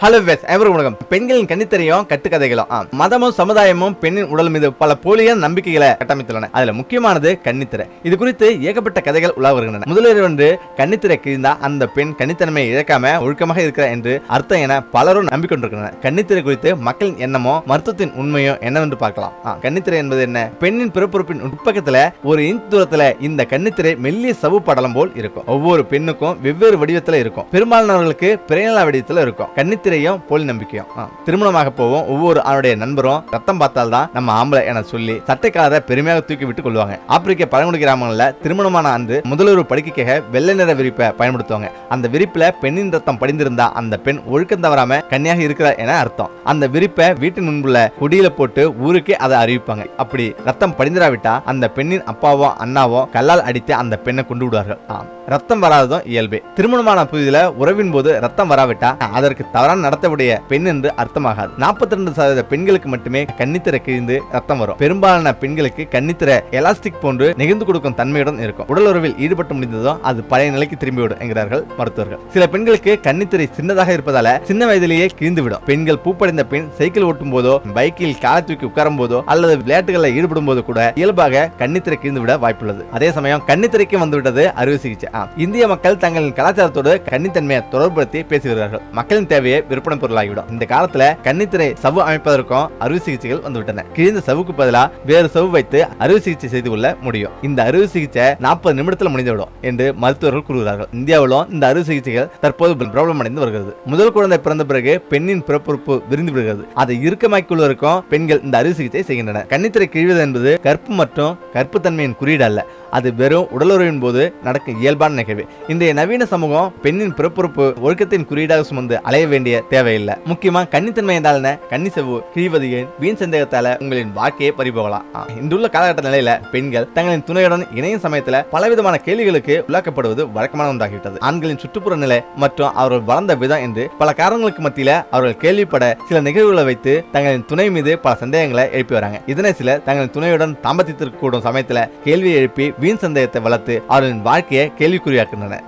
Hello வெஸ் எவரும் உலகம் பெண்களின் கண்ணித்திரையும் கட்டுக்கதைகளும் மதமும் சமுதாயமும் பெண்ணின் உடல் மீது பல போலியான நம்பிக்கைகளை கட்டமைத்துள்ளன. அதுல முக்கியமானது கன்னித்திரை இது குறித்து ஏகப்பட்ட கதைகள் உலா வருகின்றன. முதலில் ஒன்று கன்னித்திரை கிழிந்தா அந்த பெண் கன்னித்தன்மையை இழக்காம ஒழுக்கமாக இருக்கிறார் என்று அர்த்தம் என பலரும் நம்பிக்கொண்டிருக்கின்றனர். கன்னித்திரை குறித்து மக்களின் எண்ணமோ மருத்துவத்தின் உண்மையோ என்னவென்று பார்க்கலாம். ஆ, கன்னித்திரை என்பது என்ன? பெண்ணின் பிறப்புறுப்பின் உட்பக்கத்துல ஒரு இன்ச் தூரத்துல இந்த கன்னித்திரை மெல்லிய சவு படலம் போல் இருக்கும். ஒவ்வொரு பெண்ணுக்கும் வெவ்வேறு வடிவத்துல இருக்கும். பெரும்பாலானவர்களுக்கு பிறைநிலா வடிவத்துல இருக்கும். கன்னித்திரையும் போலி நம்பிக்கையும். திருமணமாக போவோம். ஒவ்வொரு ஆணுடைய நண்பரும் ரத்தம் பார்த்தால்தான் நம்ம ஆம்பளை என சொல்லி சட்டைக்காரரை பெருமையாக தூக்கி விட்டு கொள்வாங்க. ஆப்பிரிக்க பழங்குடி கிராமங்களில் திருமணமான அன்று முதலுறவு படுக்கைக்காக வெள்ளை நிற விரிப்பை பயன்படுத்துவாங்க. அந்த விரிப்புல பெண்ணின் ரத்தம் படிந்திருந்தா அந்த பெண் ஒழுக்கம் தவறாம கன்னியாக இருக்கிறார் என அர்த்தம். அந்த விரிப்பை வீட்டின் முன்புள்ள குடியில போட்டு ஊருக்கே அதை அறிவிப்பாங்க. அப்படி ரத்தம் படிந்திராவிட்டா அந்த பெண்ணின் அப்பாவோ அண்ணாவோ கல்லால் அடித்து அந்த பெண்ணை கொண்டு விடுவார்கள். ஆம். ரத்தம் வராததும் இயல்பே. திருமணமான புதிதில உறவின் போது ரத்தம் வராவிட்டா? அதற்கு தவறான நடத்தக்கூடிய பெண் என்று அர்த்தமாகாது. 42% சதவீத பெண்களுக்கு மட்டுமே கன்னித்திரை கிழிந்து ரத்தம் வரும். பெரும்பாலான பெண்களுக்கு கன்னித்திரை எலாஸ்டிக் போன்று நெகிழ்ந்து கொடுக்கும் தன்மையுடன் இருக்கும். உடல் உறவில் ஈடுபட்டு முடிந்ததும் அது பழைய நிலைக்கு திரும்பிவிடும் என்கிறார்கள் மருத்துவர்கள். சில பெண்களுக்கு கன்னித்திரை சின்னதாக இருப்பதால சின்ன வயதிலேயே கிழிந்து விடும். பெண்கள் பூப்படைந்த பெண் சைக்கிள் ஓட்டும் போதோ பைக்கில் காலை தூக்கி உட்காரும் போதோ அல்லது விளையாட்டுகளில் ஈடுபடும் போது கூட இயல்பாக கன்னித்திரை கிழிந்து விட வாய்ப்புள்ளது. அதே சமயம் கன்னித்திரைக்கு வந்துவிட்டது அறுவை சிகிச்சை. இந்திய மக்கள் தங்களின் கலாச்சாரத்தோடு கன்னித்தன்மையை தொடர்புபடுத்தி பேசுகிறார்கள் மக்களின் தேவையை விற்பனை பொருளாகிவிடும். இந்த காலத்துல கன்னித்திரை சவு அமைப்பதற்கும் அறுவை சிகிச்சைகள் வந்துவிட்டன. கிழிந்த சவுக்கு பதிலா வேறு சவு வைத்து அறுவை சிகிச்சை செய்து கொள்ள முடியும். இந்த அறுவை சிகிச்சை நாற்பது நிமிடத்தில் முடிந்துவிடும் என்று மருத்துவர்கள் கூறுகிறார்கள். இந்தியாவிலும் இந்த அறுவை சிகிச்சைகள் தற்போது பிரபலம் அடைந்து வருகிறது. முதல் குழந்தை பிறந்த பிறகு பெண்ணின் பிறப்புறுப்பு விரிந்து விடுகிறது. அதை இறுக்கமாக்கிக் கொள்வதற்கும் பெண்கள் இந்த அறுவை சிகிச்சை செய்கின்றனர். கன்னித்திரை கிழிவது என்பது கற்பு மற்றும் கற்புத்தன்மையின் குறியீடு அல்ல. அது வெறும் உடலுறவின் போது நடக்கும் இயல்பான நிகழ்வு. இன்றைய நவீன சமூகம் பெண்ணின் பிறப்புறுப்பு ஒழுக்கத்தின் குறியீடாக சுமந்து அலைய வேண்டிய தேவையில்லை. முக்கியமா கன்னித்தன்மை என்றால் என்ன? கன்னி செவ்வு கிழிவதியின் வீண் சந்தேகத்தால உங்களின் வாழ்க்கையை பறிபோகலாம். இன்றுள்ள காலகட்ட நிலையில பெண்கள் தங்களின் துணையுடன் இணையும் சமயத்துல பலவிதமான கேள்விகளுக்கு உள்ளாக்கப்படுவது வழக்கமான ஒன்றாகிவிட்டது. ஆண்களின் சுற்றுப்புற நிலை மற்றும் அவர்கள் வளர்ந்த விதம் என்று பல காரணங்களுக்கு மத்தியில அவர்கள் கேள்விப்பட சில நிகழ்வுகளை வைத்து தங்களின் துணை மீது பல சந்தேகங்களை எழுப்பி வராங்க. இதனை சில தங்களின் துணையுடன் தாம்பத்தியத்திற்கு கூடும் சமயத்துல கேள்வியை எழுப்பி வீண் சந்தேகத்தை வளர்த்து அவர்களின் வாழ்க்கையை கேள்விக்குறியாக்குகின்றன.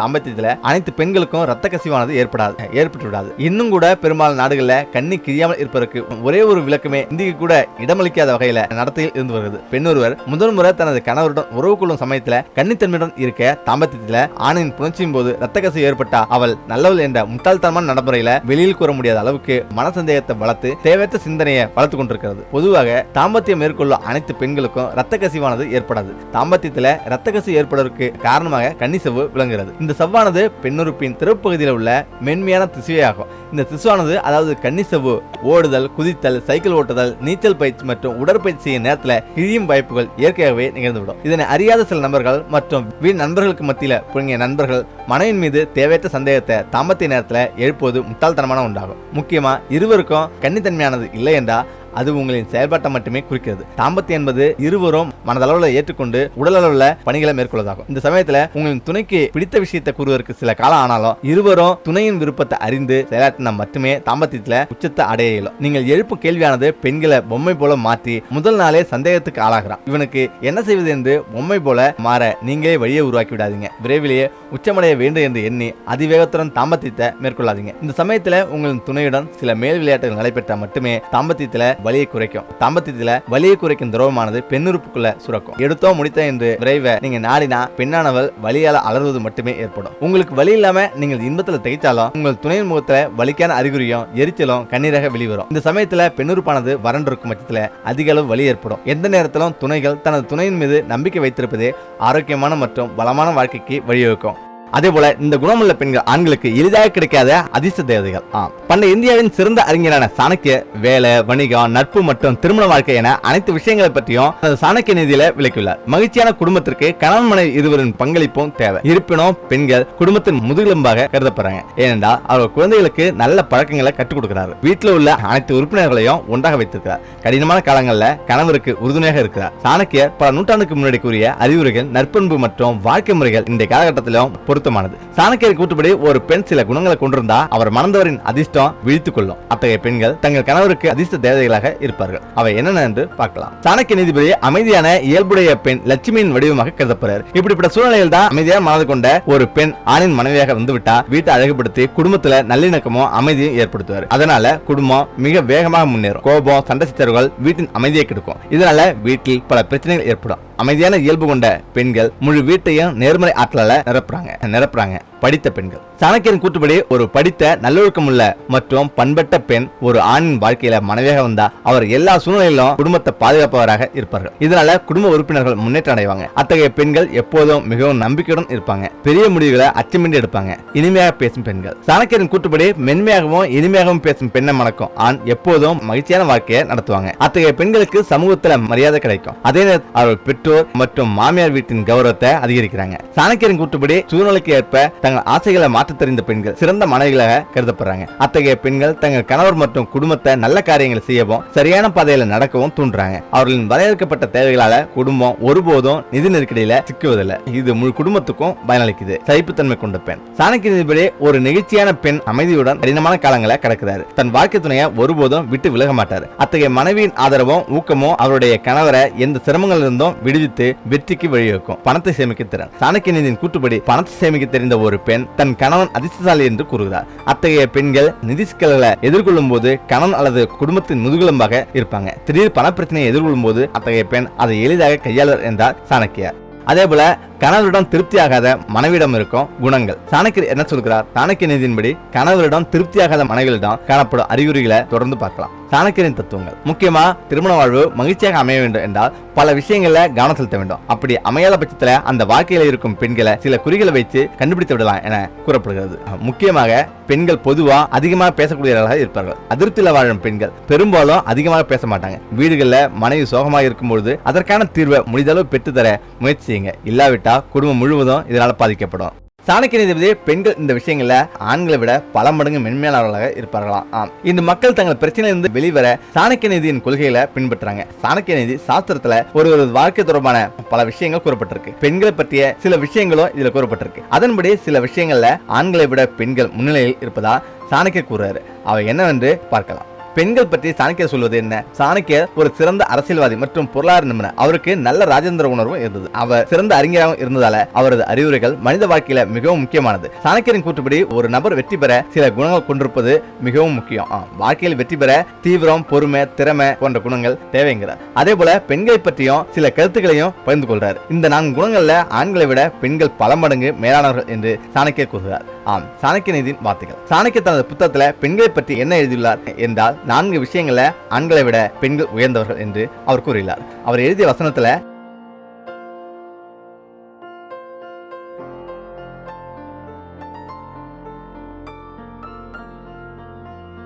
தாம்பத்தியத்துல அனைத்து பெண்களுக்கும் ரத்த கசிவானது ஏற்படாது ஏற்பட்டு விடாது. இன்னும் கூட பெரும்பாலான நாடுகள்ல கண்ணி கிழியாமல் இருப்பதற்கு ஒரே ஒரு விளக்கமே இந்திக்கு கூட இடமளிக்காத வகையில நடத்தையில் இருந்து வருகிறது. பெண் ஒருவர் முதல் முறை தனது கணவருடன் உறவு கொள்ளும் சமயத்துல கன்னித்தன்மையுடன் இருக்க தாம்பத்தியத்துல ஆணின் புணர்ச்சியின் போது ரத்த கசிவு ஏற்பட்டா அவள் நல்லவள் என்ற முட்டாள்தனமான நடைமுறையில வெளியில் கூற முடியாத அளவுக்கு மன சந்தேகத்தை வளர்த்து தேவையற்ற சிந்தனையை வளர்த்து கொண்டிருக்கிறது. பொதுவாக தாம்பத்தியம் மேற்கொள்ளும் அனைத்து பெண்களுக்கும் ரத்த கசிவானது ஏற்படாது. தாம்பத்தியத்துல ரத்த கசிவு ஏற்படுவதற்கு காரணமாக கன்னிசவு விளங்குகிறது. இந்த சவ்வானது பெண்ணுறுப்பின் திறப்பகுதியில் உள்ள மென்மையான திசுவே ஆகும் இந்த திசுவானது அதாவது கன்னிசவ்வு ஓடுதல் குதித்தல் சைக்கிள் ஓட்டுதல் நீச்சல் பயிற்சி மற்றும் உடற்பயிற்சி செய்யும் நேரத்தில் கிழியும் வாய்ப்புகள் இயற்கையாகவே நிகழ்ந்துவிடும். இதனை அறியாத சில நபர்கள் மற்றும் வீண் நண்பர்களுக்கு மத்தியில் புழுங்கிய நண்பர்கள் மனைவின் மீது தேவையற்ற சந்தேகத்தை தாமத்திய நேரத்தில் எழுப்புவது முட்டாள்தனமான உண்டாகும் முக்கியமா இருவருக்கும் கன்னித்தன்மையானது இல்லை என்றால் அது உங்களின் செயல்பாட்டை மட்டுமே குறிக்கிறது. தாம்பத்தியம் என்பது இருவரும் மனதளவில் ஏற்றுக்கொண்டு உடலளவில் பணிகளை மேற்கொள்வதாகும். இந்த சமயத்தில் உங்களின் துணைக்கு பிடித்த விஷயத்தை கூறுவதற்கு சில காலம் ஆனாலும் இருவரும் துணையின் விருப்பத்தை அறிந்து செயலாற்றினா மட்டுமே தாம்பத்தியத்தில் உச்சத்தை அடைய இயலும். நீங்கள் எழுப்பும் கேள்வியானது பெண்களை பொம்மை போல மாற்றி முதல் நாளே சந்தேகத்துக்கு ஆளாகிறான். இவனுக்கு என்ன செய்வது என்று பொம்மை போல மாற நீங்களே வழியை உருவாக்கி விடாதீங்க. விரைவிலேயே உச்சமடைய வேண்டும் என்று எண்ணி அதிவேகத்துடன் தாம்பத்தியத்தை மேற்கொள்ளாதீங்க. இந்த சமயத்தில் உங்களின் துணையுடன் சில மேல் விளையாட்டுகள் நடைபெற்றால் மட்டுமே தாம்பத்தியத்தில் வலியை குறைக்கும். தாம்பத்தியத்துல வலியை குறைக்கும் திரவமானது பெண்ணுறுப்புக்குள்ள சுரக்கும். எடுத்தோ முடித்தோ என்று விரைவை நீங்க நாடினா பெண்ணானவள் வலியால அலறுவது மட்டுமே ஏற்படும். உங்களுக்கு வலி இல்லாம நீங்கள் இன்பத்துல திகைச்சாலும் உங்கள் துணையின் முகத்துல வலிக்கான அறிகுறியும் எரிச்சலும் கண்ணீராக வெளிவரும். இந்த சமயத்துல பெண்ணுறுப்பானது வறண்டிருக்கும் பட்சத்துல அதிக அளவு வலி ஏற்படும். எந்த நேரத்திலும் துணைகள் தனது துணையின் மீது நம்பிக்கை வைத்திருப்பதே ஆரோக்கியமான மற்றும் பலமான வாழ்க்கைக்கு வழிவகுக்கும். அதே போல இந்த குணமுள்ள பெண்கள் ஆண்களுக்கு எளிதாக கிடைக்காத அதிர்ஷ்ட தேவதைகள் ஆம். பண்டைய இந்தியாவின் சிறந்த அறிஞரான சாணக்கிய வேலை வணிகம் நட்பு மற்றும் திருமண வாழ்க்கை என அனைத்து விஷயங்களை பற்றியும் சாணக்கிய நிதியில விளக்கியுள்ளார். மகிழ்ச்சியான குடும்பத்திற்கு கணவன் மனைவி இருவரின் பங்களிப்பும் தேவை. இருப்பினும் பெண்கள் குடும்பத்தின் முதுகெலும்பாக கருதப்படுறாங்க. ஏனென்றால் அவர் குழந்தைகளுக்கு நல்ல பழக்கங்களை கற்றுக் கொடுக்கிறார் வீட்டில் உள்ள அனைத்து உறுப்பினர்களையும் ஒன்றாக வைத்திருக்கிறார். கடினமான காலங்களில் கணவருக்கு உறுதுணையாக இருக்கிறார். சாணக்கியர் பல நூற்றாண்டுக்கு முன்னாடி கூறிய அறிவுரைகள் நற்பண்பு மற்றும் வாழ்க்கை முறைகள் இந்த காலகட்டத்திலும் பொருத்தமானது. சாணக்கியர் கூட்டுப்படி ஒரு பெண் சில குணங்களை கொண்டிருந்தா அவர் மணந்தவரின் அதிர்ஷ்டம் விழித்துக் கொள்ளும். அத்தகைய பெண்கள் தங்கள் கணவருக்கு அதிர்ஷ்ட தேவதைகளாக இருப்பார்கள். அவை என்னென்ன என்று பார்க்கலாம். சாணக்கிய நீதிபதி அமைதியான இயல்புடைய பெண் லட்சுமியின் வடிவமாக கருதப்படுறார் இப்படிப்பட்ட சூழ்நிலையில் தான் அமைதியாக மனது கொண்ட ஒரு பெண் ஆணின் மனைவியாக வந்துவிட்டா வீட்டை அழகுபடுத்தி குடும்பத்துல நல்லிணக்கமும் அமைதியும் ஏற்படுத்துவார். அதனால குடும்பம் மிக வேகமாக முன்னேறும். கோபம் சண்டை சித்தர்கள் வீட்டின் அமைதியை கெடுக்கும். இதனால வீட்டில் பல பிரச்சனைகள் ஏற்படும். அமைதியான இயல்பு கொண்ட பெண்கள் முழு வீட்டையும் நேர்மறை ஆற்றலால நிரப்புறாங்க நிரப்புறாங்க. படித்த பெண்கள். சாணக்கியன் கூற்றுப்படி ஒரு படித்த நல்லொழுக்கமுள்ள மற்றும் பண்பட்ட பெண் ஒரு ஆணின் வாழ்க்கையில மனைவியாக வந்தா அவர் எல்லா சூழ்நிலையிலும் குடும்பத்தை பாதுகாப்பவராக இருப்பார்கள். இதனால குடும்ப உறுப்பினர்கள் முன்னேற்றம் அடைவாங்க. அத்தகைய பெண்கள் எப்போதும் மிகவும் நம்பிக்கையுடன் இருப்பாங்க. பெரிய முடிவுகளை அச்சமின்றி எடுப்பாங்க. இனிமையாக பேசும் பெண்கள். சாணக்கியரின் கூற்றுப்படி மென்மையாகவும் இனிமையாகவும் பேசும் பெண்ணை மணக்கும் ஆண் எப்போதும் மகிழ்ச்சியான வாழ்க்கையை நடத்துவாங்க. அத்தகைய பெண்களுக்கு சமூகத்துல மரியாதை கிடைக்கும். அதே நேரத்தில் அவர்கள் பெற்றோர் மற்றும் மாமியார் வீட்டின் கௌரவத்தை அதிகரிக்கிறாங்க. சாணக்கியரின் கூற்றுப்படி சூழ்நிலைக்கு ஏற்ப தங்கள் ஆசைகளை மாற்ற தெரிந்த பெண்கள் சிறந்த மனைவிகளாக கருதப்படுறாங்க. அத்தகைய பெண்கள் தங்கள் கணவர் மற்றும் குடும்பத்தை நல்ல காரியங்களை செய்யவும் சரியான பாதையில நடக்கவும் தூண்டுறாங்க. அவர்களின் வரையறுக்கப்பட்ட தேவைகளால குடும்பம் ஒருபோதும் நிதி நெருக்கடியில சிக்குவதில்லை. இது முழு குடும்பத்துக்கும் பயனளிக்குது. சகிப்புத்தன்மை கொண்ட பெண். சாணக்கிய நிதிபடி ஒரு நெகிழ்ச்சியான பெண் அமைதியுடன் கடினமான காலங்களை கடக்கிறார். தன் வாழ்க்கை துணையை ஒருபோதும் விட்டு விலக மாட்டார். அத்தகைய மனைவியின் ஆதரவும் ஊக்கமும் அவருடைய கணவரை எந்த சிரமங்கள் இருந்தும் விடுவித்து வெற்றிக்கு வழிவகுக்கும். பணத்தை சேமிக்க திறன். சாணக்கிய நிதியின் கூட்டுப்படி பணத்தை சேமிக்க தெரிந்த ஒரு பெண் தன் கணவன் அதிர்ஷ்டசாலி என்று கூறுகிறார். அத்தகைய பெண்கள் நிதி சிக்கல்களை எதிர்கொள்ளும் போது கணவன் அல்லது குடும்பத்தின் முதுகெலும்பாக இருப்பாங்க. திடீர் பணப்பிரச்சனையை எதிர்கொள்ளும் போது அத்தகைய பெண் அதை எளிதாக கையாளர் என்றார் சாணக்கியார். அதே போல கணவரிடம் திருப்தியாகாத மனைவிடம் இருக்கும் குணங்கள். சாணக்கியர் என்ன சொல்கிறார்? சாணக்கிய நிதியின்படி கணவரிடம் திருப்தியாகாத மனைவியிடம் காணப்படும் அறிகுறிகளை தொடர்ந்து பார்க்கலாம். சாணக்கியரின் தத்துவங்கள். முக்கியமா திருமண வாழ்வு மகிழ்ச்சியாக அமைய வேண்டும் என்றால் பல விஷயங்கள்ல கவனம் செலுத்த வேண்டும். அப்படி அமையாத பட்சத்துல அந்த வாழ்க்கையில இருக்கும் பெண்களை சில குறிகளை வைத்து கண்டுபிடித்து விடலாம் என கூறப்படுகிறது. முக்கியமாக பெண்கள் பொதுவா அதிகமாக பேசக்கூடியவர்களாக இருப்பார்கள். அதிருப்தியில் வாழும் பெண்கள் பெரும்பாலும் அதிகமாக பேச மாட்டாங்க. வீடுகளில் மனைவி சோகமாக இருக்கும்பொழுது அதற்கான தீர்வை முடிந்தளவு பெற்றுத்தர முயற்சி செய்யுங்க. இல்லாவிட்டா குடும்பம் முழுவதும் இதனால் பாதிக்கப்படும். சாணக்கிய நீதிபதி பெண்கள் இந்த விஷயங்கள்ல ஆண்களை விட பல மடங்கு மென்மையாளர்களாக இருப்பார்களாம். ஆம். இந்த மக்கள் தங்கள் பிரச்சனையிலிருந்து வெளிவர சாணக்கிய நீதியின் கொள்கைகளை பின்பற்றுறாங்க. சாணக்கிய நீதி சாஸ்திரத்துல ஒரு ஒரு வாழ்க்கை தொடர்பான பல விஷயங்கள் கூறப்பட்டிருக்கு. பெண்களை பற்றிய சில விஷயங்களும் இதுல கூறப்பட்டிருக்கு. அதன்படி சில விஷயங்கள்ல ஆண்களை விட பெண்கள் முன்னிலையில் இருப்பதா சாணக்கிய கூறுறாரு. அவை என்னவென்று பார்க்கலாம். பெண்கள் பற்றி சாணக்கியர் சொல்வது என்ன? சாணக்கியர் ஒரு சிறந்த அரசியல்வாதி மற்றும் பொருளாதார நிபுணர். அவருக்கு நல்ல ராஜேந்திர உணர்வும் இருந்தது. அவர் சிறந்த அறிஞராகவும் இருந்ததால அவரது அறிவுரைகள் மனித வாழ்க்கையில மிகவும் முக்கியமானது. சாணக்கியரின் கூற்றுப்படி ஒரு நபர் வெற்றி பெற சில குணங்கள் கொண்டிருப்பது மிகவும் முக்கியம். வாழ்க்கையில் வெற்றி பெற தீவிரம் பொறுமை திறமை போன்ற குணங்கள் தேவைங்கிறார் அதே போல பெண்களை பற்றியும் சில கருத்துக்களையும் பகிர்ந்து கொள்றார். இந்த நான்கு குணங்கள்ல ஆண்களை விட பெண்கள் பல மடங்கு மேலானவர்கள் என்று சாணக்கியர் கூறுகிறார். ஆம் சாணக்கிய நிதியின் வார்த்தைகள். சாணக்கிய தனது புத்தகத்துல பெண்களை பற்றி என்ன எழுதியுள்ளார்? என்றால் நான்கு விஷயங்களை ஆண்களை விட பெண்கள் உயர்ந்தவர்கள் என்று அவர் கூறியுள்ளார் அவர் எழுதிய வசனத்தில்